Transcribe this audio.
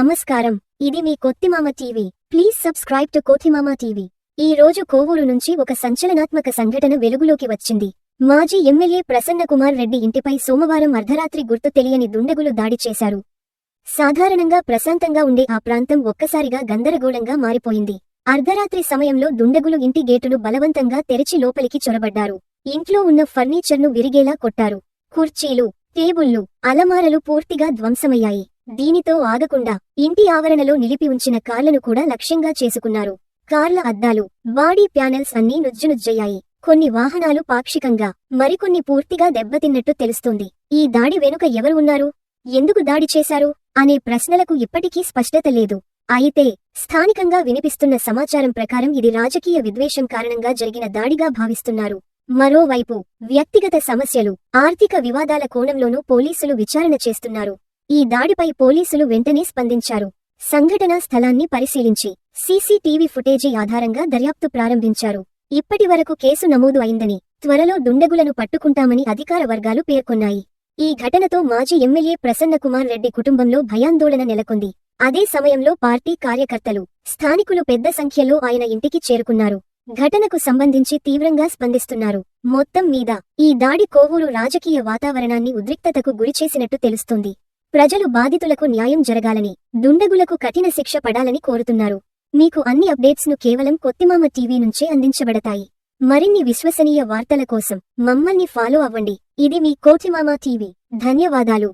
నమస్కారం. ఇది మీ Kothimama TV. Please subscribe to Kothimama TV. ఈ రోజు కోవూరు నుంచి ఒక సంచలనాత్మక సంఘటన వెలుగులోకి వచ్చింది. మాజీ ఎమ్మెల్యే ప్రసన్న కుమార్ రెడ్డి ఇంటిపై సోమవారం అర్ధరాత్రి గుర్తు తెలియని దుండగులు దాడి చేశారు. సాధారణంగా ప్రశాంతంగా ఉండే ఆ ప్రాంతం ఒక్కసారిగా గందరగోళంగా మారిపోయింది. అర్ధరాత్రి సమయంలో దుండగులు ఇంటి గేటును బలవంతంగా తెరిచి లోపలికి చొరబడ్డారు. ఇంట్లో ఉన్న ఫర్నిచర్ను విరిగేలా కొట్టారు. కుర్చీలు టేబుళ్ళు అలమారలు పూర్తిగా ధ్వంసమయ్యాయి. దీనితో ఆగకుండా ఇంటి ఆవరణలో నిలిపి ఉంచిన కార్లను కూడా లక్ష్యంగా చేసుకున్నారు. కార్ల అద్దాలు బాడీ ప్యానెల్స్ అన్నీ నుజ్జునుజ్జయ్యాయి. కొన్ని వాహనాలు పాక్షికంగా మరికొన్ని పూర్తిగా దెబ్బతిన్నట్టు తెలుస్తోంది. ఈ దాడి వెనుక ఎవరు ఉన్నారు? ఎందుకు దాడి చేశారు? అనే ప్రశ్నలకు ఇప్పటికీ స్పష్టత లేదు. అయితే స్థానికంగా వినిపిస్తున్న సమాచారం ప్రకారం ఇది రాజకీయ విద్వేషం కారణంగా జరిగిన దాడిగా భావిస్తున్నారు. మరోవైపు వ్యక్తిగత సమస్యలు ఆర్థిక వివాదాల కోణంలోనూ పోలీసులు విచారణ చేస్తున్నారు. ఈ దాడిపై పోలీసులు వెంటనే స్పందించారు. సంఘటనా స్థలాన్ని పరిశీలించి సీసీటీవీ ఫుటేజీ ఆధారంగా దర్యాప్తు ప్రారంభించారు. ఇప్పటి వరకు కేసు నమోదు అయిందని త్వరలో దుండగులను పట్టుకుంటామని అధికార వర్గాలు పేర్కొన్నాయి. ఈ ఘటనతో మాజీ ఎమ్మెల్యే ప్రసన్నకుమార్ రెడ్డి కుటుంబంలో భయాందోళన నెలకొంది. అదే సమయంలో పార్టీ కార్యకర్తలు స్థానికులు పెద్ద సంఖ్యలో ఆయన ఇంటికి చేరుకున్నారు. ఘటనకు సంబంధించి తీవ్రంగా స్పందిస్తున్నారు. మొత్తం మీద ఈ దాడి కోవూరు రాజకీయ వాతావరణాన్ని ఉద్రిక్తతకు గురిచేసినట్టు తెలుస్తుంది. ప్రజలు బాధితులకు న్యాయం జరగాలని దుండగులకు కఠిన శిక్ష పడాలని కోరుతున్నారు. మీకు అన్ని అప్డేట్స్ను కేవలం కొత్తిమామ టీవీ నుంచే అందించబడతాయి. మరిన్ని విశ్వసనీయ వార్తల కోసం మమ్మల్ని ఫాలో అవ్వండి. ఇది మీ కోటిమామ టీవీ. ధన్యవాదాలు.